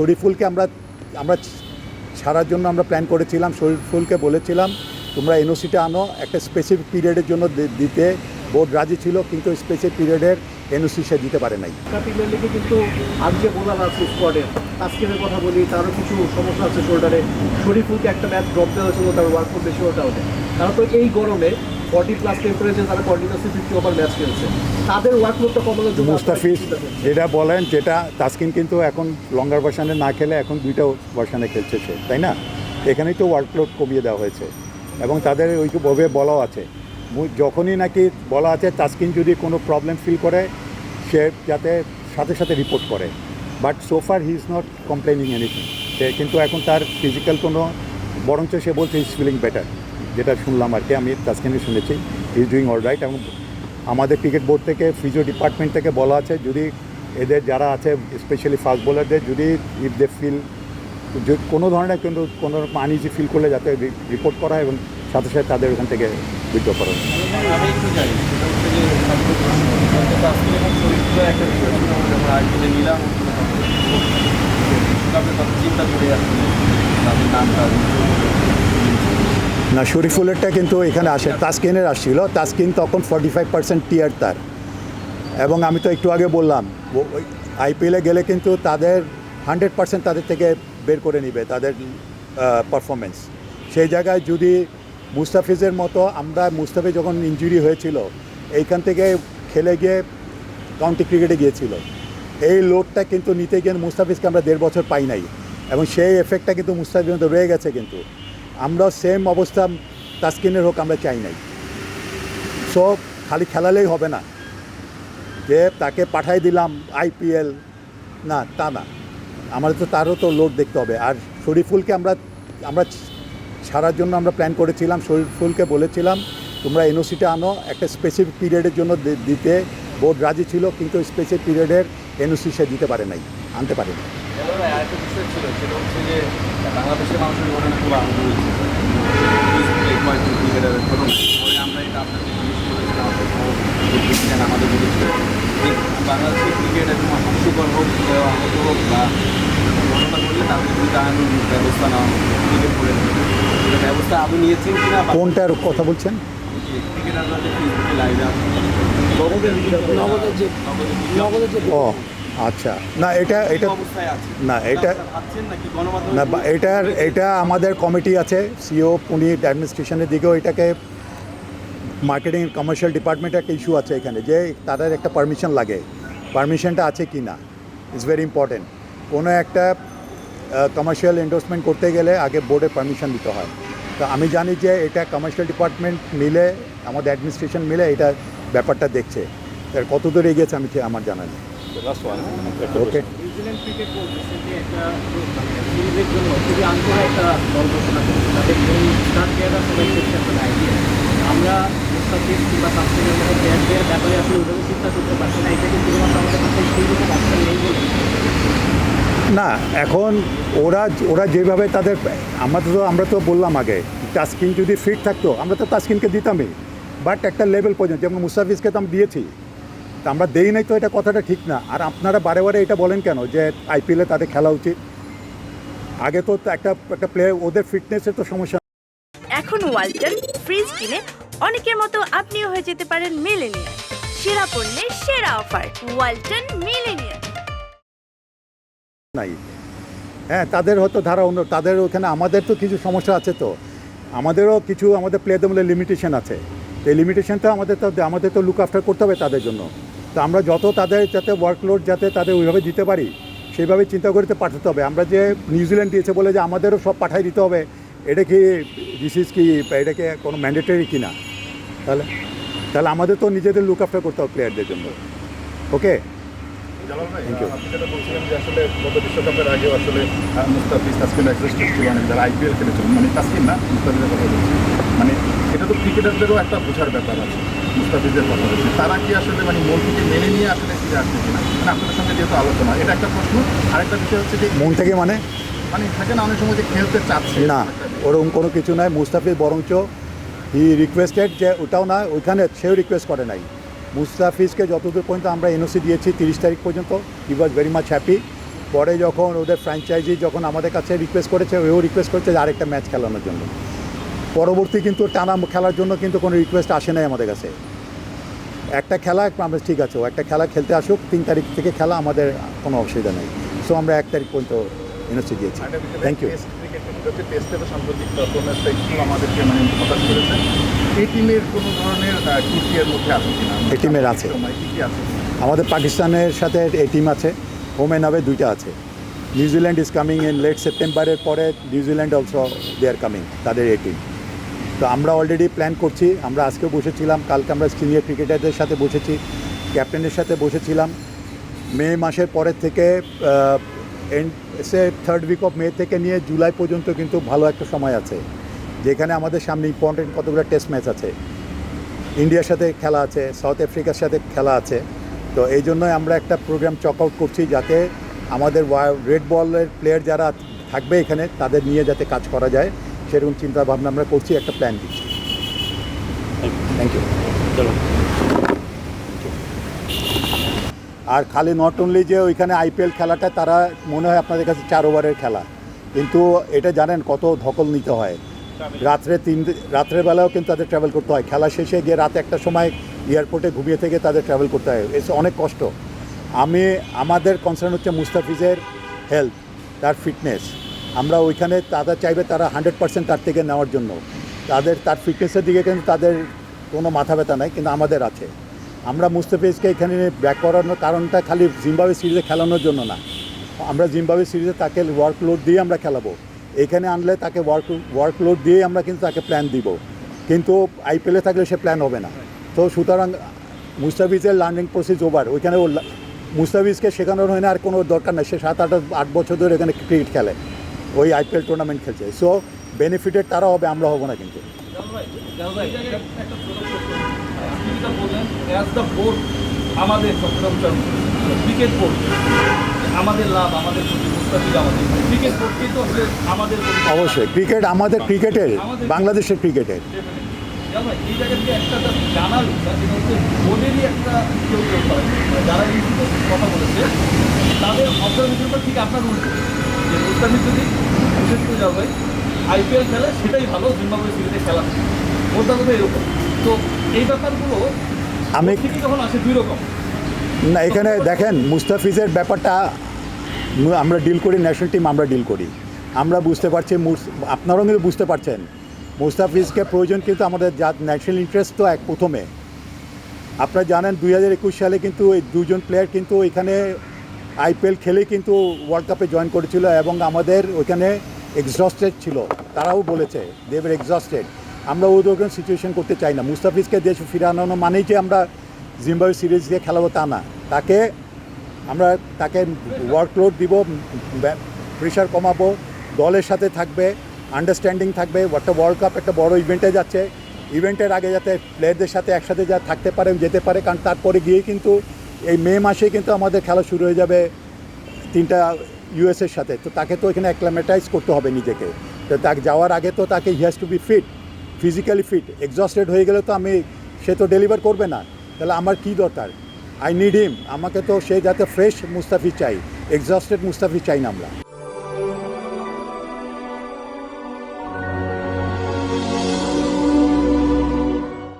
শরীফুলকে আমরা আমরা ছাড়ার জন্য আমরা প্ল্যান করেছিলাম, শরীফুলকে বলেছিলাম, তোমরা এনওসিটা আনো, একটা স্পেসিফিক পিরিয়ডের জন্য দিতে। বোর্ড রাজি ছিল, কিন্তু স্পেসিফিক পিরিয়ডের এনওসি সে দিতে পারে নাই। কিন্তু আর যে বোলার আছে স্কোয়াডের তাস্কিনের কথা বলি, তারও কিছু সমস্যা আছে শোল্ডারে শরীফুলকে একটা ম্যাচ ড্রপ দেওয়া হয়েছিল তার ওয়ার্কআউট বেশি ওটা ওঠে। তারা তো এই গরমে ফর্টি প্লাস টেম্পারেচার তারা কন্টিনিউসলি ফিফটি ওভার ম্যাচ খেলছে তাদের ওয়ার্কলোডটা কমানোর জন্য মুস্তাফিজ যেটা বলেন যেটা তাসকিন কিন্তু এখন লঙ্গার ভার্সানে না খেলে এখন দুইটা ভার্সানে খেলছে সে তাই না? এখানেই তো ওয়ার্কলোড কমিয়ে দেওয়া হয়েছে। এবং তাদের ওইভাবে বলাও আছে। যখনই নাকি বলা আছে তাসকিন যদি কোনো প্রবলেম ফিল করে সে যাতে সাথে সাথে রিপোর্ট করে। But so far he is not complaining anything সে কিন্তু এখন তার ফিজিক্যাল কোনো বরঞ্চ সে বলছে ইজ ফিলিং বেটার যেটা শুনলাম আর কি আমি তাসকিনে শুনেছি ইজ ডুইং অল রাইট এবং আমাদের ক্রিকেট বোর্ড থেকে ফিজিও ডিপার্টমেন্ট থেকে বলা আছে যদি এদের যারা আছে স্পেশালি ফাস্ট বোলারদের যদি ইফ দে ফিল কোনো ধরনের কিন্তু কোনো রকম আনইজি ফিল করলে যাতে রিপোর্ট করা হয় এবং সাথে সাথে তাদের ওখান থেকে উইথড্র করা হয়। না, শরীফুলেরটা কিন্তু এখানে আসে, তাসকিনের আসছিল। তাসকিন তখন ফর্টি ফাইভ পার্সেন্ট টিয়ার তার। এবং আমি তো একটু আগে বললাম আইপিএলে গেলে কিন্তু তাদের হান্ড্রেড পার্সেন্ট তাদের থেকে বের করে নিবে, তাদের পারফরমেন্স সেই জায়গায় যদি মুস্তাফিজের মতো আমরা, মুস্তাফিজ যখন ইঞ্জুরি হয়েছিল, এইখান থেকে খেলে গিয়ে কাউন্টি ক্রিকেটে গিয়েছিল। এই লোডটা কিন্তু নিতে গিয়ে মুস্তাফিজকে আমরা দেড় বছর পাই নাই। এবং সেই এফেক্টটা কিন্তু মুস্তাফিজের মধ্যে রয়ে গেছে কিন্তু। আমরাও সেম অবস্থা তাস্কিনের হোক আমরা চাই নাই। সো খালি খেলালেই হবে না। যে তাকে পাঠাই দিলাম আইপিএল না, তা না। আমাদের তো তারও তো লোড দেখতে হবে। আর শরীফুলকে আমরা আমরা ছাড়ার জন্য আমরা প্ল্যান করেছিলাম, শরীফুলকে বলেছিলাম, তোমরা এনওসিটা আনো, একটা স্পেসিফিক পিরিয়ডের জন্য দিতে। বোর্ড রাজি ছিল, কিন্তু স্পেসিফিক পিরিয়ডের এনওসি সে দিতে পারে নাই আনতে পারে নাই। বাংলাদেশের মানুষের ঘটনা খুব আনন্দ আমরা এটা আপনাদের আমাদের বাংলাদেশের ক্রিকেট হাস্যকর হোক আহত হোক বা ঘটনা ঘটলে তাদের বিরুদ্ধে আইন ব্যবস্থা নেওয়া ক্রিকেট করে এটা ব্যবস্থা আপনি নিয়েছেন কিনা বা কোনটার কথা বলছেন? ও আচ্ছা। না এটা এটা না, এটা- না এটার এটা আমাদের কমিটি আছে সিও পুনি অ্যাডমিনিস্ট্রেশনের দিকেও এটাকে মার্কেটিং কমার্শিয়াল ডিপার্টমেন্টের একটা ইস্যু আছে এখানে যে তাদের একটা পারমিশন লাগে। পারমিশনটা আছে কি না? ইটস ভেরি ইম্পর্টেন্ট কোনো একটা কমার্শিয়াল এন্ডোর্সমেন্ট করতে গেলে আগে বোর্ডে পারমিশন দিতে হয়। তো আমি জানি যে এটা কমার্শিয়াল ডিপার্টমেন্ট মিলে আমাদের অ্যাডমিনিস্ট্রেশন মিলে এটা ব্যাপারটা দেখছে। এর কত দূর এগিয়েছে আমি আমার জানা নেই। ওকে আইডিয়া আমরা মুস্তাফিজ কিংবা সাবসিডের মতো প্লেয়ারদের ব্যাপারে আসলে ওইভাবে চিন্তা করতে পারছি না। এটা কিন্তু শুধুমাত্র আমাদের কাছে সেই রকম অপশন নেই বলে। না, এখন ওরা ওরা যেভাবে তাদের, আমরা তো আমরা তো বললাম আগে তাস্কিন যদি ফিট থাকতো, আমরা তো তাস্কিনকে দিতামই। বাট একটা লেভেল পর্যন্ত যেমন মুস্তাফিজকে তো আমি দিয়েছি। তা আমরা দেই নাই তো এটা কথাটা ঠিক না। আর আপনারা বারে বারে এটা বলেন কেন, যে আইপিএলে তাদের খেলা উচিত? আগে তো একটা একটা প্লেয়ার ওদের ফিটনেসের তো সমস্যা। এখন ওয়ালটন, ফ্রিজ কিনে অনেকের মতো আপনিও হয়ে যেতে পারেন মিলেনিয়ার সেরা পণ্যের সেরা অফার, ওয়ালটন মিলেনিয়ার নাই। হ্যাঁ তাদের হয়তো ধারা অন্য তাদের ওখানে আমাদের তো কিছু সমস্যা আছে তো। আমাদেরও কিছু আমাদের প্লেয়ারদের মধ্যে লিমিটেশন আছে। এই লিমিটেশনটা আমাদের তো আমাদের তো লুক আফটার করতে হবে তাদের জন্য। তো আমরা যত তাদের যাতে ওয়ার্কলোড যাতে তাদের ওইভাবে দিতে পারি, সেইভাবে চিন্তা করতে পাঠাতে হবে। আমরা যে নিউজিল্যান্ড দিয়েছে বলে যে আমাদেরও সব পাঠাই দিতে হবে, এটা কি দিস ইজ কি, এটা কি কোনো ম্যান্ডেটরি কি না তাহলে তাহলে আমাদের তো নিজেদের লুক আফটার করতে হবে প্লেয়ারদের জন্য। ওকে জালাল ভাই আপনি যেটা বলছিলেন যে আসলে গত বিশ্বকাপের আগেও আসলে মুস্তাফিজ তাসকিন এক্সিস্টেড যারা আইপিএল মানে তাসকিন না মুস্তাফিজের কথা বলছি। মানে এটা তো ক্রিকেটারদেরও একটা বোঝার ব্যাপার আছে মুস্তাফিজের কথা বলছি। তারা কি আসলে মানে মন থেকে মেনে নিয়ে আসলে ফিরে আসছে কিনা? মানে আপনাদের সঙ্গে যেহেতু আলোচনা এটা একটা প্রশ্ন। আরেকটা বিষয় হচ্ছে যে মন থেকে মানে? মানে থাকে না অনেক সময় যে খেলতে চাচ্ছে। না ওরকম কোনো কিছু নয় মুস্তাফিজ বরঞ্চ হি রিকোয়েস্টেড যে ওটাও না ওইখানে সেও রিকোয়েস্ট করে নাই। মুস্তাফিজকে যতদূর পর্যন্ত আমরা এনওসি দিয়েছি তিরিশ তারিখ পর্যন্ত he was very much happy পরে যখন ওদের ফ্র্যাঞ্চাইজি যখন আমাদের কাছে রিকোয়েস্ট করেছে ওও রিকোয়েস্ট করেছে যে আরেকটা ম্যাচ খেলানোর জন্য। পরবর্তী কিন্তু টানা খেলার জন্য কিন্তু কোনো রিকোয়েস্ট আসে নাই আমাদের কাছে। একটা খেলা আমরা ঠিক আছে ও একটা খেলা খেলতে আসুক তিন তারিখ থেকে খেলা আমাদের কোনো অসুবিধা নেই। সো আমরা এক তারিখ পর্যন্ত এনওসি দিয়েছি। থ্যাংক ইউ টেস্ট টেস্টে তো সাম্প্রতিক পারফরমেন্সটা একটু আমাদেরকে মানে হতাশ করেছে। এই টিমের কোনো ধরনের মধ্যে আছে কিনা? আমাদের পাকিস্তানের সাথে এই টিম আছে হোম অ্যান্ড আওয়ে দুইটা আছে। New Zealand is coming in late সেপ্টেম্বরের পরে New Zealand also they are coming তাদের এই টিম তো আমরা অলরেডি প্ল্যান করছি আমরা আজকেও বসেছিলাম কালকে আমরা সিনিয়র ক্রিকেটারদের সাথে বসেছি ক্যাপ্টেনের সাথে বসেছিলাম। মে মাসের পরের থেকে and say third week of May থেকে নিয়ে জুলাই পর্যন্ত কিন্তু ভালো একটা সময় আছে। যেখানে আমাদের সামনে ইম্পর্টেন্ট কতগুলো টেস্ট ম্যাচ আছে। ইন্ডিয়ার সাথে খেলা আছে সাউথ আফ্রিকার সাথে খেলা আছে। তো এই জন্যই আমরা একটা প্রোগ্রাম চক আউট করছি যাতে আমাদের রেড বলের প্লেয়ার যারা থাকবে এখানে তাদের নিয়ে যাতে কাজ করা যায়। সেরকম চিন্তা ভাবনা আমরা করছি একটা প্ল্যান দিচ্ছি। থ্যাংক ইউ আর খালি নট অনলি যে ওইখানে আইপিএল খেলাটা তারা মনে হয় আপনাদের কাছে চার ওভারের খেলা। কিন্তু এটা জানেন কত ধকল নিতে হয়। রাত্রে তিন রাত্রের বেলাও কিন্তু তাদের ট্রাভেল করতে হয়। খেলা শেষে গিয়ে রাত একটা সময় এয়ারপোর্টে ঘুমিয়ে থেকে তাদের ট্রাভেল করতে হয়। এসে অনেক কষ্ট। আমি, আমাদের কনসার্ন হচ্ছে মুস্তাফিজের হেলথ তার ফিটনেস আমরা ওইখানে তারা চাইবে তারা হান্ড্রেড পার্সেন্ট তার থেকে নেওয়ার জন্য। তাদের, তার ফিটনেসের দিকে কিন্তু তাদের কোনো মাথা ব্যথা নাই, কিন্তু আমাদের আছে। আমরা মুস্তাফিজকে এখানে ব্যাক করানোর কারণটা খালি জিম্বাবুয়ে সিরিজে খেলানোর জন্য না। আমরা জিম্বাবুয়ে সিরিজে তাকে ওয়ার্কলোড দিয়ে আমরা খেলাবো। এখানে আনলে তাকে ওয়ার্ক ওয়ার্কলোড দিয়ে আমরা কিন্তু তাকে প্ল্যান দিব। কিন্তু আইপিএলে থাকলে সে প্ল্যান হবে না। তো সুতরাং মুস্তাফিজের লার্নিং প্রসেস ওভার ওইখানে ও মুস্তাফিজকে শেখানোর হয় না, আর কোনো দরকার নেই। সে সাত, আট আট বছর ধরে এখানে ক্রিকেট খেলে। ওই আইপিএল টুর্নামেন্ট খেলছে। সো বেনিফিটেড তারা হবে, আমরা হব না কিন্তু। আমাদের চট্টগ্রাম ক্রিকেট বোর্ড আমাদের লাভ আমাদের প্রতি আমাদের। ক্রিকেট কিন্তু আমাদের অবশ্যই ক্রিকেট আমাদের ক্রিকেটের বাংলাদেশের ক্রিকেটের। মানে আইপিএল খেলে সেটাই ভালো জিম্বাবুয়ে সিরিজে খেলা। ওটা কথা এরকম। তো এই ব্যাপারগুলো আমি- যখন আসে দুই রকম। না এখানে দেখেন মুস্তাফিজের ব্যাপারটা আমরা ডিল করি ন্যাশনাল টিম আমরা ডিল করি। আমরা বুঝতে পারছি আপনারাও কিন্তু বুঝতে পারছেন। মুস্তাফিজকে প্রয়োজন কিন্তু আমাদের যা ন্যাশনাল ইন্টারেস্ট তো এক প্রথমে। আপনারা জানেন দুই হাজার একুশ সালে কিন্তু এই দুজন প্লেয়ার কিন্তু এখানে আইপিএল খেলেই কিন্তু ওয়ার্ল্ড কাপে জয়েন করেছিল এবং আমাদের ওইখানে এক্সস্টেড ছিল। তারাও বলেছে দেবের এক্সস্টেড আমরা ওই রকম সিচুয়েশন করতে চাই না। মুস্তাফিজকে দেশে ফিরানো মানেই যে আমরা জিম্বাবু সিরিজ দিয়ে খেলাবো তা না। তাকে আমরা তাকে ওয়ার্কলোড দিব প্রেশার কমাবো, দলের সাথে থাকবে আন্ডারস্ট্যান্ডিং থাকবে। একটা ওয়ার্ল্ড কাপ একটা বড় ইভেন্টে যাচ্ছে। ইভেন্টের আগে যাতে প্লেয়ারদের সাথে একসাথে যা থাকতে পারে, যেতে পারে, কারণ তারপরে গিয়ে কিন্তু এই মে মাসে কিন্তু আমাদের খেলা শুরু হয়ে যাবে তিনটা ইউএসের সাথে। তো তাকে তো এখানে অ্যাক্লামেটাইজ করতে হবে নিজেকে। তো তাকে যাওয়ার আগে তো তাকে he has to be fit physically fit exhausted হয়ে গেলে তো আমি, সে তো ডেলিভার করবে না। তাহলে আমার কী দরকার? আই নিড হিম আমাকে তো সে যাতে ফ্রেশ মুস্তাফি চাই এক্সস্টেড মুস্তাফি চাই না আমরা।